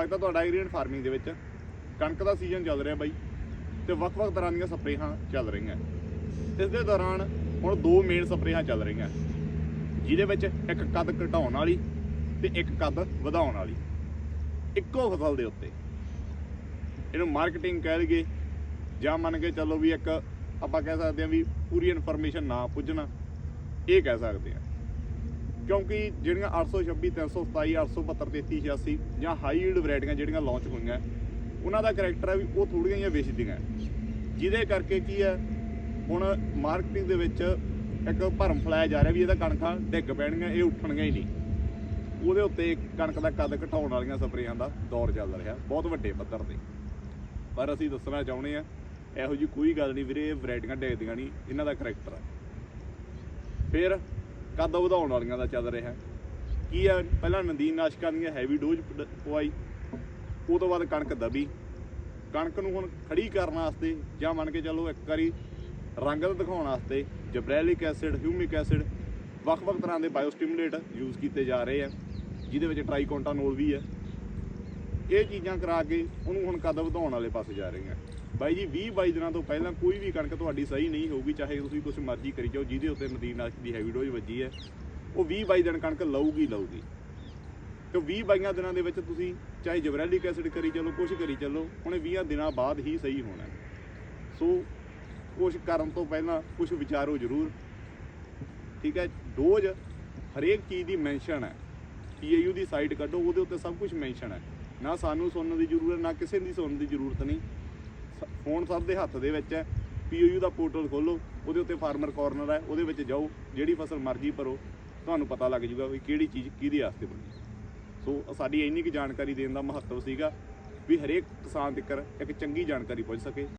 ਲੱਗਦਾ ਤੁਹਾਡਾ ਐਗਰੀਅਨ ਫਾਰਮਿੰਗ ਦੇ ਵਿੱਚ ਕਣਕ ਦਾ ਸੀਜ਼ਨ ਚੱਲ ਰਿਹਾ ਬਾਈ ਤੇ ਵੱਖ-ਵੱਖ ਤਰ੍ਹਾਂ ਦੀਆਂ ਸਪਰੇਹਾਂ ਚੱਲ ਰਹੀਆਂ। ਇਸ ਦੇ ਦੌਰਾਨ ਹੁਣ ਦੋ ਮੇਨ ਸਪਰੇਹਾਂ ਚੱਲ ਰਹੀਆਂ, ਜਿਹਦੇ ਵਿੱਚ ਇੱਕ ਕੱਦ ਘਟਾਉਣ ਵਾਲੀ ਤੇ ਇੱਕ ਕੱਦ ਵਧਾਉਣ ਵਾਲੀ। ਇੱਕੋ ਫਸਲ ਦੇ ਉੱਤੇ। ਇਹਨੂੰ ਮਾਰਕੀਟਿੰਗ ਕਹਿ ਲਈਏ ਜਾਂ ਮੰਨ ਕੇ ਚੱਲੋ ਵੀ ਇੱਕ ਆਪਾਂ ਕਹਿ ਸਕਦੇ ਹਾਂ ਵੀ ਪੂਰੀ ਇਨਫੋਰਮੇਸ਼ਨ ਨਾ ਪੁੱਜਣਾ, ਇਹ ਕਹਿ ਸਕਦੇ ਹਾਂ। ਕਿਉਂਕਿ ਜਿਹੜੀਆਂ 826 327 872 3386 ਜਾਂ ਹਾਈ ਯੀਲਡ ਵੈਰਾਈਟੀਆਂ ਜਿਹੜੀਆਂ ਲਾਂਚ ਹੋਈਆਂ, ਉਹਨਾਂ ਦਾ ਕੈਰੈਕਟਰ ਹੈ ਵੀ ਉਹ ਥੋੜੀਆਂ ਜਿਹੀਆਂ ਵੇਚਦੀਆਂ। ਜਿਹਦੇ ਕਰਕੇ ਕੀ ਹੈ, ਹੁਣ ਮਾਰਕੀਟਿੰਗ ਦੇ ਵਿੱਚ ਇੱਕ ਭਰਮ ਫਲਾਇਆ ਜਾ ਰਿਹਾ ਵੀ ਇਹਦਾ ਕਣਕਾਂ ਡਿੱਗ ਪੈਣਗੀਆਂ, ਇਹ ਉੱਠਣਗੀਆਂ ਹੀ ਨਹੀਂ। ਉਹਦੇ ਉੱਤੇ ਕਣਕ ਦਾ ਕੱਦ ਘਟਾਉਣ ਵਾਲੀਆਂ ਸਪਰੇਆਂ ਦਾ ਦੌਰ ਚੱਲ ਰਿਹਾ, ਬਹੁਤ ਵੱਡੇ ਪੱਧਰ ਤੇ। ਪਰ ਅਸੀਂ ਦੱਸਣਾ ਚਾਹੁੰਦੇ ਆ ਇਹੋ ਜੀ ਕੋਈ ਗੱਲ ਨਹੀਂ ਵੀਰੇ, ਇਹ ਵੈਰਾਈਟੀਆਂ ਡਿੱਗਦੀਆਂ ਨਹੀਂ, ਇਹਨਾਂ ਦਾ ਕੈਰੈਕਟਰ ਹੈ ਫਿਰ ਕੱਦ ਵਧਾਉਣ ਵਾਲੀਆਂ ਦਾ ਚੱਲ ਰਿਹਾ। ਕੀ ਹੈ ਪਹਿਲਾਂ ਨਦੀਨ ਨਾਸ਼ਕਾਂ ਦੀਆਂ ਹੈਵੀ ਡੋਜ਼ ਪਵਾਈ, ਉਹ ਤੋਂ ਬਾਅਦ ਕਣਕ ਦਬੀ। ਕਣਕ ਨੂੰ ਹੁਣ ਖੜੀ ਕਰਨ ਵਾਸਤੇ ਜਾਂ ਮੰਨ ਕੇ ਚੱਲੋ ਇੱਕ ਵਾਰੀ ਰੰਗ ਦਿਖਾਉਣ ਵਾਸਤੇ ਜਬਰੈਲਿਕ ਐਸਿਡ ਹਿਊਮਿਕ ਐਸਿਡ ਵੱਖ-ਵੱਖ ਤਰ੍ਹਾਂ ਦੇ ਬਾਇਓਸਟਿਮੂਲੇਟ ਯੂਜ਼ ਕੀਤੇ ਜਾ ਰਹੇ ਆ, ਜਿਹਦੇ ਵਿੱਚ ਟ੍ਰਾਈਕੋਂਟਾਨੋਲ ਵੀ ਹੈ ਇਹ ਚੀਜ਼ਾਂ ਕਰਾ ਕੇ ਉਹਨੂੰ ਹੁਣ ਕਦਮ ਵਧਾਉਣ ਵਾਲੇ ਪਾਸੇ ਜਾ ਰਹੀਆਂ ਬਾਈ ਜੀ 20 22 ਦਿਨਾਂ ਤੋਂ ਪਹਿਲਾਂ ਕੋਈ ਵੀ ਕਣਕ ਤੁਹਾਡੀ ਸਹੀ ਨਹੀਂ ਹੋਊਗੀ, ਚਾਹੇ ਤੁਸੀਂ ਕੁਝ ਮਰਜ਼ੀ ਕਰੀ ਜਾਓ, ਜਿਹਦੇ ਉੱਤੇ ਨਦੀਨਾਸ਼ਕ ਦੀ ਹੈਵੀ ਡੋਜ਼ ਵੱਜੀ ਹੈ, ਉਹ 20 22 ਦਿਨ ਕਣਕ ਲਊਗੀ ਲਊਗੀ। ਤੇ 20 22 ਦਿਨਾਂ ਦੇ ਵਿੱਚ ਤੁਸੀਂ ਚਾਹੇ ਜਬਰੈਲਿਕ ਐਸਿਡ ਕਰੀ ਚੱਲੋ ਕੁਝ ਕਰੀ ਚੱਲੋ ਉਹਨੇ 20 ਦਿਨਾਂ ਬਾਅਦ ਹੀ ਸਹੀ ਹੋਣਾ ਸੋ ਕੁਝ ਕਰਨ ਤੋਂ ਪਹਿਲਾਂ ਕੁਝ ਵਿਚਾਰੋ ਜ਼ਰੂਰ। ਠੀਕ ਹੈ, ਡੋਜ਼ ਹਰੇਕ ਚੀਜ਼ ਦੀ ਮੈਂਸ਼ਨ ਹੈ। ਪੀਏਯੂ ਦੀ ਸਾਈਟ ਕੱਢੋ, ਉਹਦੇ ਉੱਤੇ ਸਭ ਕੁਝ ਮੈਂਸ਼ਨ ਹੈ। ਨਾ ਸਾਨੂੰ ਸੁਣਨ ਦੀ ਜ਼ਰੂਰਤ, ਨਾ ਕਿਸੇ ਦੀ ਸੁਣਨ ਦੀ ਜ਼ਰੂਰਤ ਨਹੀਂ। ਸ- ਫੋਨ ਸਭ ਦੇ ਹੱਥ ਦੇ ਵਿੱਚ ਹੈ। ਪੀਏਯੂ ਦਾ ਪੋਰਟਲ ਖੋਲੋ, ਉਹਦੇ ਉੱਤੇ ਫਾਰਮਰ ਕਾਰਨਰ ਹੈ, ਉਹਦੇ ਵਿੱਚ ਜਾਓ, ਜਿਹੜੀ ਫਸਲ ਮਰਜ਼ੀ ਭਰੋ, ਤੁਹਾਨੂੰ ਪਤਾ ਲੱਗ ਜੂਗਾ ਵੀ ਕਿਹੜੀ ਚੀਜ਼ ਕਿਹਦੇ ਵਾਸਤੇ ਬਣੀ ਸੋ ਸਾਡੀ ਇੰਨੀ ਕੁ ਜਾਣਕਾਰੀ ਦੇਣ ਦਾ ਮਹੱਤਵ ਸੀਗਾ ਵੀ ਹਰੇਕ ਕਿਸਾਨ ਤੱਕ ਇੱਕ ਚੰਗੀ ਜਾਣਕਾਰੀ ਪਹੁੰਚ ਸਕੇ।